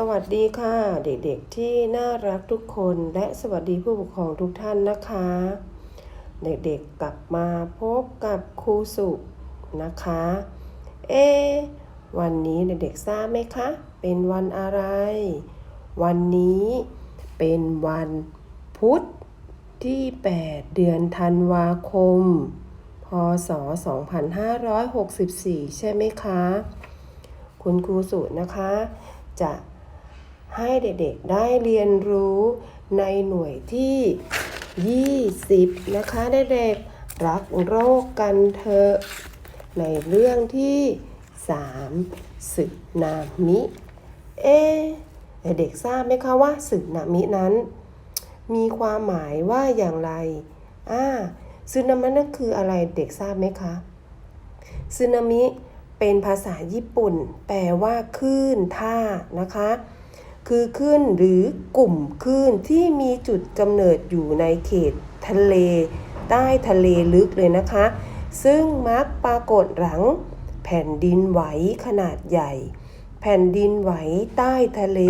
สวัสดีค่ะ เด็กๆที่น่ารักทุกคนและสวัสดีผู้ปกครองทุกท่านนะคะ เด็กๆกลับมาพบกับครูสุนะคะ เอ วันนี้เด็กๆทราบไหมคะ เป็นวันอะไร วันนี้เป็นวันพุธที่ 8 เดือนธันวาคม พศ 2564 ใช่ไหมคะ คุณครูสุนะคะจะ ให้เด็กๆได้เรียนรู้ในหน่วยที่ 20 นะคะเด็กๆรักโรคกันเถอะในเรื่องที่ 3สึนามิ เอเด็กทราบไหมคะว่าสึนามินั้น มีความหมายว่าอย่างไรอ่าสึนามินั่นคืออะไรเด็กทราบไหมคะสึนามิเป็นภาษาญี่ปุ่น แปลว่าคลื่นท่านะคะ คือคลื่นหรือกลุ่มคลื่นที่มีจุดกำเนิดอยู่ในเขตทะเล ใต้ทะเลลึกเลยนะคะ ซึ่งมักปรากฏหลังแผ่นดินไหวขนาดใหญ่ แผ่นดินไหวใต้ทะเล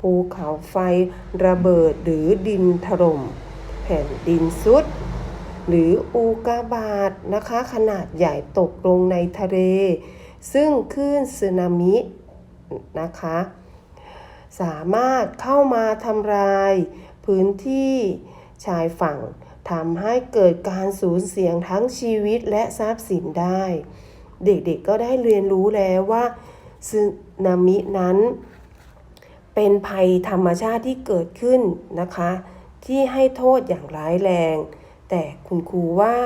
ภูเขาไฟระเบิดหรือดินถล่ม แผ่นดินซุด หรืออูกาบาตนะคะ ขนาดใหญ่ตกลงในทะเล ซึ่งคลื่นสึนามินะคะ สามารถเข้ามาทำลาย พื้นที่ชายฝั่งทำให้เกิดการสูญเสียทั้งชีวิตและทรัพย์สินได้ เด็กๆก็ได้เรียนรู้แล้วว่าสึนามินั้น เป็นภัยธรรมชาติที่เกิดขึ้นนะคะ ที่ให้โทษอย่างร้ายแรง แต่คุณครูว่า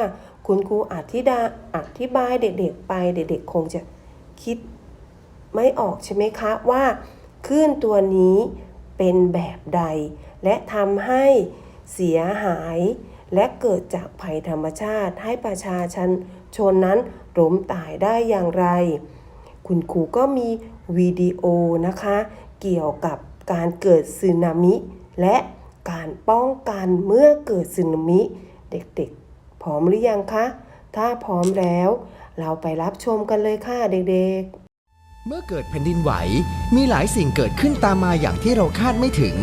คุณครูอธิดาอธิบายเด็กๆไปเด็กๆคงจะคิดไม่ออกใช่ไหมคะว่า คลื่นตัวนี้เป็นแบบใด และทำให้เสียหาย และเกิดจากภัยธรรมชาติให้ประชาชนชนนั้นล้มตายได้อย่างไร คุณครูก็มีวิดีโอนะคะ เกี่ยวกับการเกิดสึนามิ และการป้องกันเมื่อเกิดสึนามิ เด็กๆ พร้อมหรือยังคะ ถ้าพร้อมแล้ว เราไปรับชมกันเลยค่ะเด็กๆ เมื่อเกิดแผ่นดินไหว มีหลายสิ่งเกิดขึ้นตามมาอย่างที่เราคาดไม่ถึง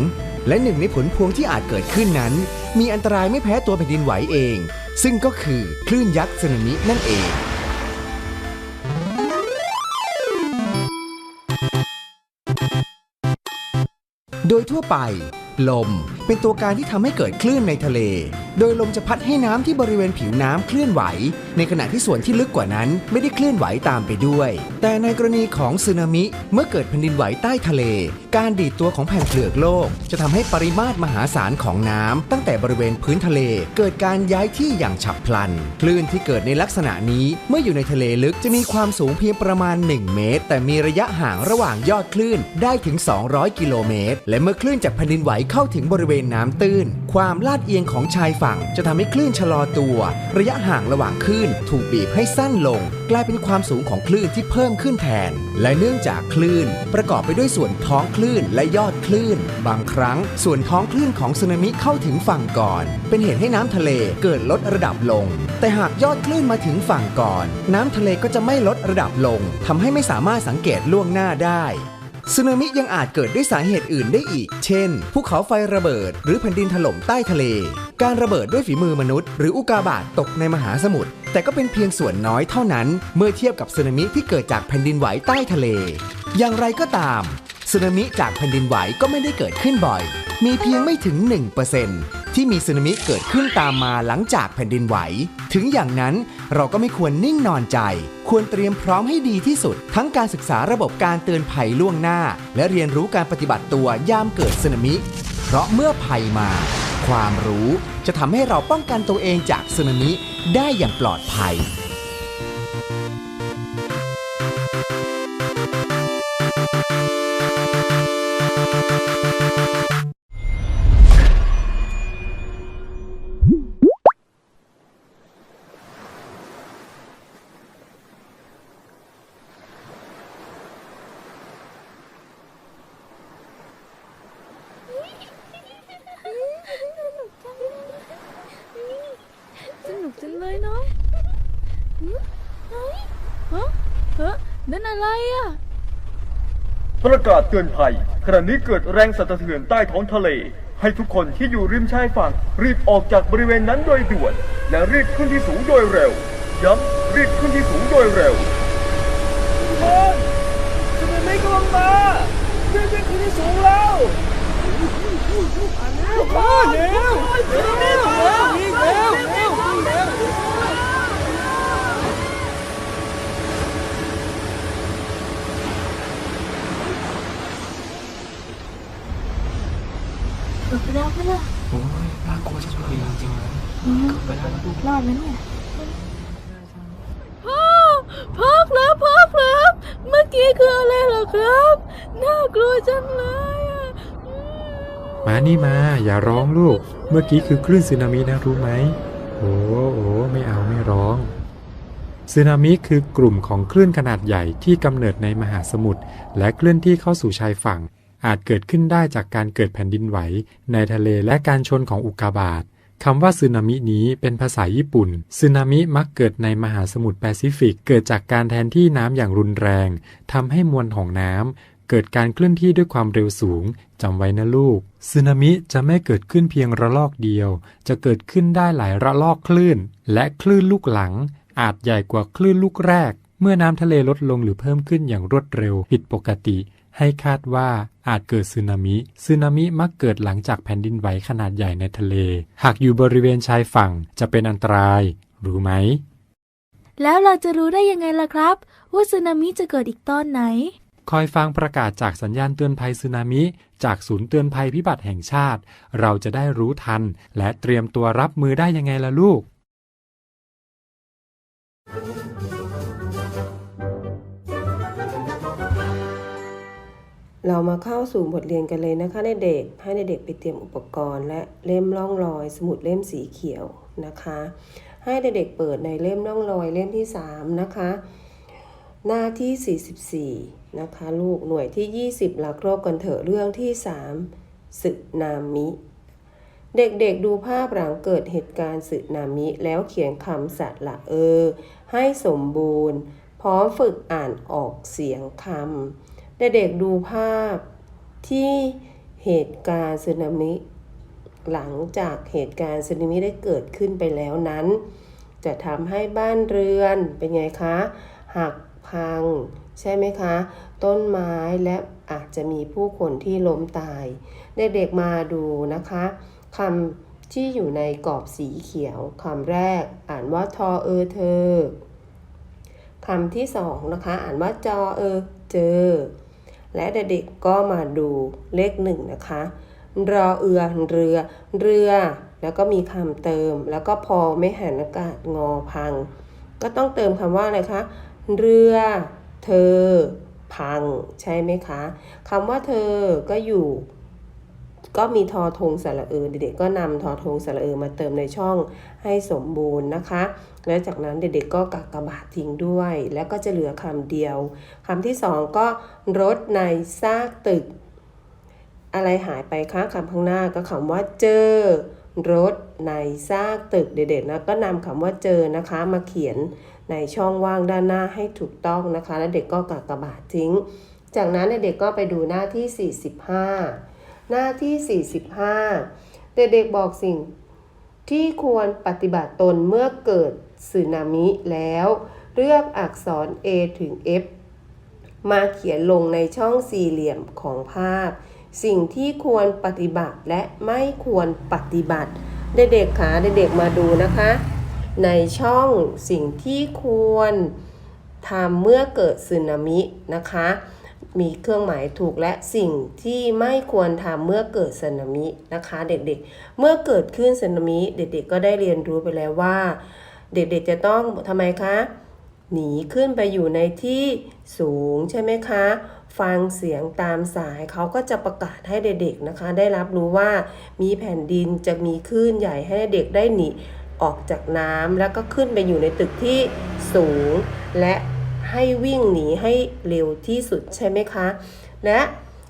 และหนึ่งในผลพวงที่อาจเกิดขึ้นนั้น มีอันตรายไม่แพ้ตัวแผ่นดินไหวเอง ซึ่งก็คือคลื่นยักษ์สึนามินั่นเอง โดยทั่วไป ลมเป็นตัวการที่ทำให้เกิดคลื่นในทะเลโดยลมจะพัดให้น้ำที่บริเวณผิวน้ำเคลื่อนไหว ในขณะที่ส่วนที่ลึกกว่านั้นไม่ได้เคลื่อนไหวตามไปด้วย แต่ในกรณีของสึนามิเมื่อเกิดแผ่นดินไหวใต้ทะเล การดีดตัวของแผ่นเปลือกโลก จะทำให้ปริมาตรมหาศาลของน้ำตั้งแต่บริเวณพื้นทะเล เกิดการย้ายที่อย่างฉับพลัน คลื่นที่เกิดในลักษณะนี้เมื่ออยู่ในทะเลลึกจะมีความสูงเพียงประมาณ 1 เมตร แต่มีระยะห่างระหว่างยอดคลื่นได้ถึง 200 กิโลเมตร และเมื่อคลื่นจากแผ่นดินไหวเข้าถึงบริเวณน้ำตื้น ความลาดเอียงของชายฝั่งจะทำให้คลื่นชะลอตัว ระยะห่างระหว่างคลื่นถูกบีบให้สั้นลง กลายเป็นความสูงของคลื่นที่เพิ่มขึ้นแทน และเนื่องจากคลื่น ประกอบไปด้วยส่วนท้องคลื่นและยอดคลื่น บางครั้ง ส่วนท้องคลื่นของสึนามิเข้าถึงฝั่งก่อน เป็นเหตุให้น้ำทะเลเกิดลดระดับลง แต่หากยอดคลื่นมาถึงฝั่งก่อน น้ำทะเลก็จะไม่ลดระดับลงทำให้ไม่สามารถสังเกตล่วงหน้าได้ สึนามิยังอาจเกิดด้วยสาเหตุอื่นได้อีก เช่น ภูเขาไฟระเบิด หรือแผ่นดินถล่มใต้ทะเล การระเบิดด้วยฝีมือมนุษย์ หรืออุกาบาตตกในมหาสมุทร แต่ก็เป็นเพียงส่วนน้อยเท่านั้น เมื่อเทียบกับสึนามิที่เกิดจากแผ่นดินไหวใต้ทะเล อย่างไรก็ตามสึนามิจากแผ่นดินไหวก็ไม่ได้เกิดขึ้นบ่อย มีเพียงไม่ถึง 1%ที่มีสึนามิเกิดขึ้นตามมาหลังจากแผ่นดินไหว ถึงอย่างนั้นเราก็ไม่ควรนิ่งนอนใจ ควรเตรียมพร้อมให้ดีที่สุด ทั้งการศึกษาระบบการเตือนภัยล่วงหน้า และเรียนรู้การปฏิบัติตัวยามเกิดสึนามิ เพราะเมื่อภัยมา ความรู้จะทำให้เราป้องกันตัวเองจากสึนามิได้อย่างปลอดภัย เลยน้ยน้ะนั่นอะไรอะ ประกาศเตือนภัยขณะนี้เกิดแรงสั่นสะเทือนใต้ท้องทะเล ให้ทุกคนที่อยู่ริมชายฝั่ง รีบออกจากบริเวณนั้นโดยด่วน และรีบขึ้นที่สูงโดยเร็ว ย้ำรีบขึ้นที่สูงโดยเร็วทุกคนจะไม่กำลังมา จังเลยอะมานี่มา อย่าร้องลูก เมื่อกี้คือคลื่นสึนามินะรู้ไหมโอ้โอ้ไม่เอาไม่ร้องสึนามิคือกลุ่มของคลื่นขนาดใหญ่ที่กำเนิดในมหาสมุทรและเคลื่อนที่เข้าสู่ชายฝั่ง อาจเกิดขึ้นได้จากการเกิดแผ่นดินไหว ในทะเลและการชนของอุกกาบาตคำว่าสึนามินี้เป็นภาษาญี่ปุ่นสึนามิมักเกิดในมหาสมุทรแปซิฟิก เกิดจากการแทนที่น้ำอย่างรุนแรงทำให้มวลของน้ำ เกิดการเคลื่อนที่ด้วยความเร็วสูงจำไว้นะลูกสึนามิจะไม่เกิดขึ้นเพียงระลอกเดียว จะเกิดขึ้นได้หลายระลอกคลื่น และคลื่นลูกหลัง อาจใหญ่กว่าคลื่นลูกแรก เมื่อน้ำทะเลลดลงหรือเพิ่มขึ้นอย่างรวดเร็วผิดปกติ ให้คาดว่าอาจเกิดสึนามิสึนามิมักเกิดหลังจากแผ่นดินไหวขนาดใหญ่ในทะเล หากอยู่บริเวณชายฝั่งจะเป็นอันตราย รู้ไหม แล้วเราจะรู้ได้ยังไงล่ะครับ ว่าสึนามิจะเกิดอีกตอนไหน คอยฟังประกาศจากสัญญาณเตือนภัยสึนามิ จากศูนย์เตือนภัยพิบัติแห่งชาติ เราจะได้รู้ทัน และเตรียมตัวรับมือได้ยังไงล่ะลูก เรามาเข้าสู่บทเรียนกันเลยนะคะเด็กๆให้เด็กๆไปเตรียมอุปกรณ์ และเล่มร่องรอย สมุดเล่มสีเขียวนะคะ ให้เด็กๆเปิดในเล่มร่องรอยเล่มที่ 3 นะคะ หน้าที่ 44 นะคะลูกหน่วยที่ 20ลักโรคกันเถอะเรื่องที่ 3สึนามิ เด็กๆดูภาพหลังเกิดเหตุการณ์สึนามิ แล้วเขียนคำสัตว์ละเออ ให้สมบูรณ์ พร้อมฝึกอ่านออกเสียงคำเด็กๆดูภาพที่เหตุการณ์สึนามิ หลังจากเหตุการณ์สึนามิได้เกิดขึ้นไปแล้วนั้น จะทำให้บ้านเรือนเป็นไงคะหัก พัง ใช่ไหมคะ ต้นไม้และอาจจะมีผู้คนที่ล้มตาย เด็กๆมาดูนะคะคำที่อยู่ในกรอบสีเขียวคำแรก อ่านว่าทอเออเธอคำที่สองนะคะ อ่านว่าจอเออเจอ และเด็กๆก็มาดูเลขหนึ่งนะคะรอเอือเรือ เรือ แล้วก็มีคำเติม แล้วก็พอไม่หันอากาศงอพัง ก็ต้องเติมคำว่าอะไรคะ เรือ เธอ พัง ใช่ไหมคะคำว่าเธอก็อยู่ ก็มีทอทงสระเออเด็กๆก็นำทอทงสระเออมาเติมในช่องให้สมบูรณ์นะคะ และจากนั้นเด็กๆก็กักกระบาดทิ้งด้วย แล้วก็จะเหลือคำเดียวคำที่สองก็รถในซากตึก อะไรหายไปคะคำข้างหน้าก็คำว่าเจอรถในซากตึกเด็กๆนะก็นำคำว่าเจอนะคะมาเขียน ในช่องว่างด้านหน้าให้ถูกต้องนะคะ แล้วเด็กก็กักะบาดทิ้ง จากนั้นเด็กก็ไปดูหน้าที่ 45 หน้าที่ 45 เด็กๆบอกสิ่งที่ควรปฏิบัติตนเมื่อเกิดสึนามิแล้ว เลือกอักษร A ถึง F มาเขียนลงในช่องสี่เหลี่ยมของภาพ สิ่งที่ควรปฏิบัติและไม่ควรปฏิบัติ เด็กๆขาเด็กๆมาดูนะคะ ในช่องสิ่งที่ควรทำเมื่อเกิดสึนามินะคะ มีเครื่องหมายถูกและสิ่งที่ไม่ควรทำเมื่อเกิดสึนามินะคะ เด็กๆ เมื่อเกิดขึ้นสึนามิ เด็กๆ ก็ได้เรียนรู้ไปแล้วว่า เด็กๆ จะต้องทำไมคะ หนีขึ้นไปอยู่ในที่สูงใช่ไหมคะ ฟังเสียงตามสายเขาก็จะประกาศให้เด็กๆ นะคะ ได้รับรู้ว่ามีแผ่นดินจะมีคลื่นใหญ่ให้เด็กได้หนี ออกจากน้ำแล้วก็ขึ้นไปอยู่ในตึกที่สูง และให้วิ่งหนีให้เร็วที่สุดใช่ไหมคะ และ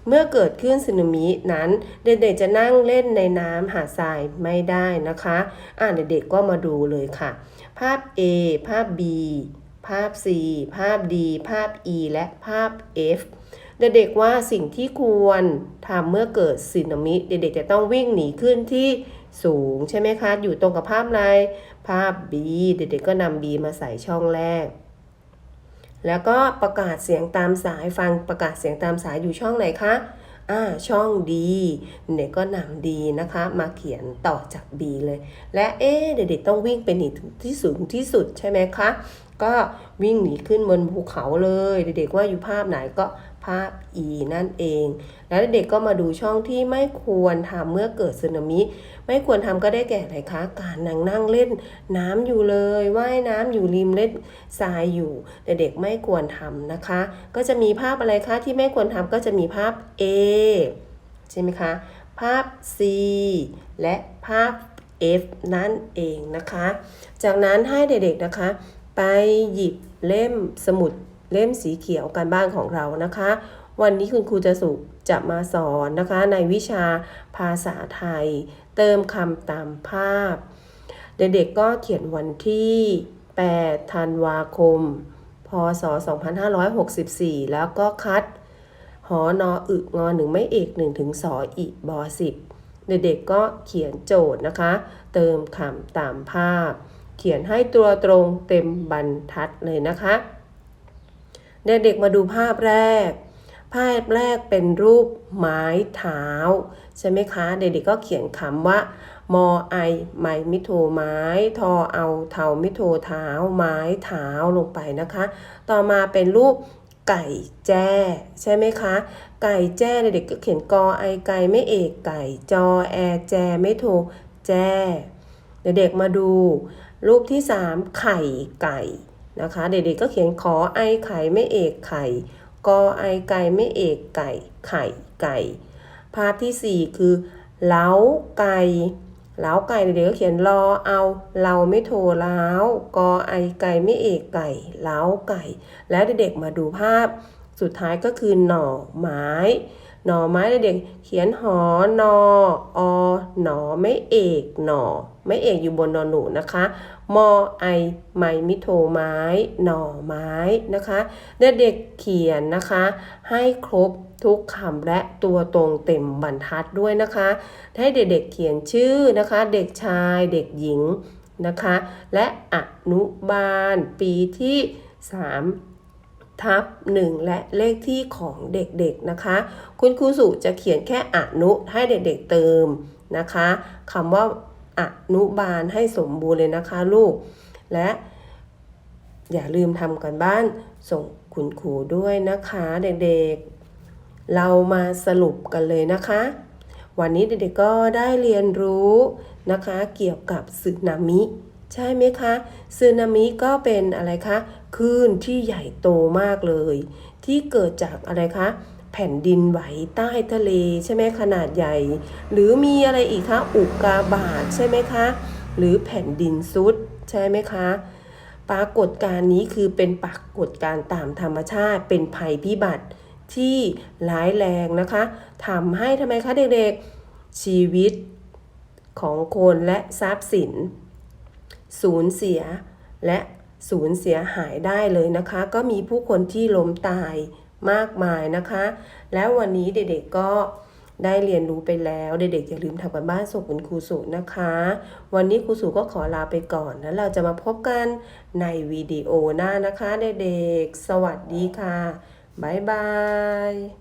เมื่อเกิดขึ้นสึนามินั้น เด็กๆจะนั่งเล่นในน้ำหาทรายไม่ได้นะคะอ่าเด็กๆก็มาดูเลยค่ะ ภาพ A ภาพ B ภาพ C ภาพ D ภาพ E และภาพ F เด็กๆว่าสิ่งที่ควรทำเมื่อเกิดสึนามิ เด็กๆจะต้องวิ่งหนีขึ้นที่ สูงใช่ไหมคะ อยู่ตรงกับภาพอะไรภาพ B เด็กๆก็นำ B มาใส่ช่องแรก แล้วก็ประกาศเสียงตามสายฟังประกาศเสียงตามสายอยู่ช่องไหนคะอ่าช่อง D เด็กก็นำ D นะคะ มาเขียนต่อจาก B เลย และเอ๊เด็กๆต้องวิ่งไปหนีที่สูงที่สุดใช่ไหมคะ ก็วิ่งหนีขึ้นบนภูเขาเลย เด็กๆว่าอยู่ภาพไหนก็าพ E นั่นเอง แล้วเด็กก็มาดูช่องที่ไม่ควรทำเมื่อเกิดสึนามิ ไม่ควรทำก็ได้แก่อะไรคะ การนั่งนั่งเล่นน้ำอยู่เลยว่ายน้ำอยู่ริมเล่นทรายอยู่เด็กๆไม่ควรทำนะคะ ก็จะมีภาพอะไรคะที่ไม่ควรทำก็จะมีภาพ A ใช่ไหมคะ ภาพ C และภาพ F นั่นเองนะคะ จากนั้นให้เด็กๆนะคะ ไปหยิบเล่มสมุด เล่มสีเขียวการบ้านของเรานะคะ วันนี้คุณครูจะสุจะมาสอนนะคะในวิชาภาษาไทย เติมคำตามภาพ เด็กๆก็เขียนวันที่ 8 ธันวาคม พศ 2564 แล้วก็คัดหอนออึงอหนึ่งไม่เอกหนึ่งถึงสออีบอสิบเด็กๆก็เขียนโจทย์นะคะ เติมคำตามภาพ เขียนให้ตัวตรงเต็มบรรทัดเลยนะคะ เด็กๆมาดูภาพแรก ภาพแรกเป็นรูปไม้เท้า ใช่ไหมคะ เด็กๆก็เขียนคำว่ามอไอไม้มิโทไม้ทอเอาเทามิโทเท้า ไม้เท้าลงไปนะคะ ต่อมาเป็นรูปไก่แจ้ ใช่ไหมคะ ไก่แจ้เด็กๆก็เขียนกอไอไก่ไม่เอกไก่จอแอแจไม่โทแจ้เด็กๆมาดู รูปที่ 3 ไข่ไก่ นะคะ เด็กๆก็เขียนขอไอไข่ไม่เอกไข่กอไอไก่ไม่เอกไก่ไข่ไก่ ภาพที่ 4 คือเล้าไก่เล้าไก่เด็กๆก็เขียนรอเอาเราไม่โทรเล้ากอไอไก่ไม่เอกไก่เล้าไก่ แล้วเด็กๆมาดูภาพสุดท้ายก็คือหน่อไม้ หน่อไม้เด็กๆเขียนหอนออหนอไม่เอกหนอไม่เอกอยู่บนนอนหนูนะคะมอไอไมมิโทไม้ หน่อไม้นะคะเด็กๆเขียนนะคะ ให้ครบทุกคำและตัวตรงเต็มบรรทัดด้วยนะคะ ให้เด็กๆเขียนชื่อนะคะ เด็กชายเด็กหญิงนะคะ และอนุบาลปีที่3 ทับ1และเลขที่ของเด็กๆนะคะ คุณครูสุจะเขียนแค่อนุให้เด็กๆเติมนะคะคำว่าอนุบาลให้สมบูรณ์เลยนะคะลูก และอย่าลืมทำกันบ้านส่งคุณครูด้วยนะคะเด็กๆ เรามาสรุปกันเลยนะคะ วันนี้เด็กๆก็ได้เรียนรู้นะคะเกี่ยวกับสึนามิ ใช่ไหมคะสึนามิก็เป็นอะไรคะคลื่นที่ใหญ่โตมากเลย ที่เกิดจากอะไรคะ แผ่นดินไหวใต้ทะเลใช่ไหมขนาดใหญ่ หรือมีอะไรอีกคะอุกกาบาตใช่ไหมคะ หรือแผ่นดินซุดใช่ไหมคะปรากฏการณ์นี้คือเป็นปรากฏการณ์ตามธรรมชาติเป็นภัยพิบัติที่ร้ายแรงนะคะทำให้ทำไมคะเด็กๆชีวิตของคนและทรัพย์สิน สูญเสีย และสูญเสียหายได้เลยนะคะ ก็มีผู้คนที่ล้มตายมากมายนะคะ แล้ววันนี้เด็กๆก็ได้เรียนรู้ไปแล้วเด็กๆอย่าลืมทำกันบ้านส่งคุณครูสุนะคะ วันนี้ครูสุก็ขอลาไปก่อน แล้วเราจะมาพบกันในวิดีโอหน้านะคะ เด็กๆ สวัสดีค่ะ บ๊ายบาย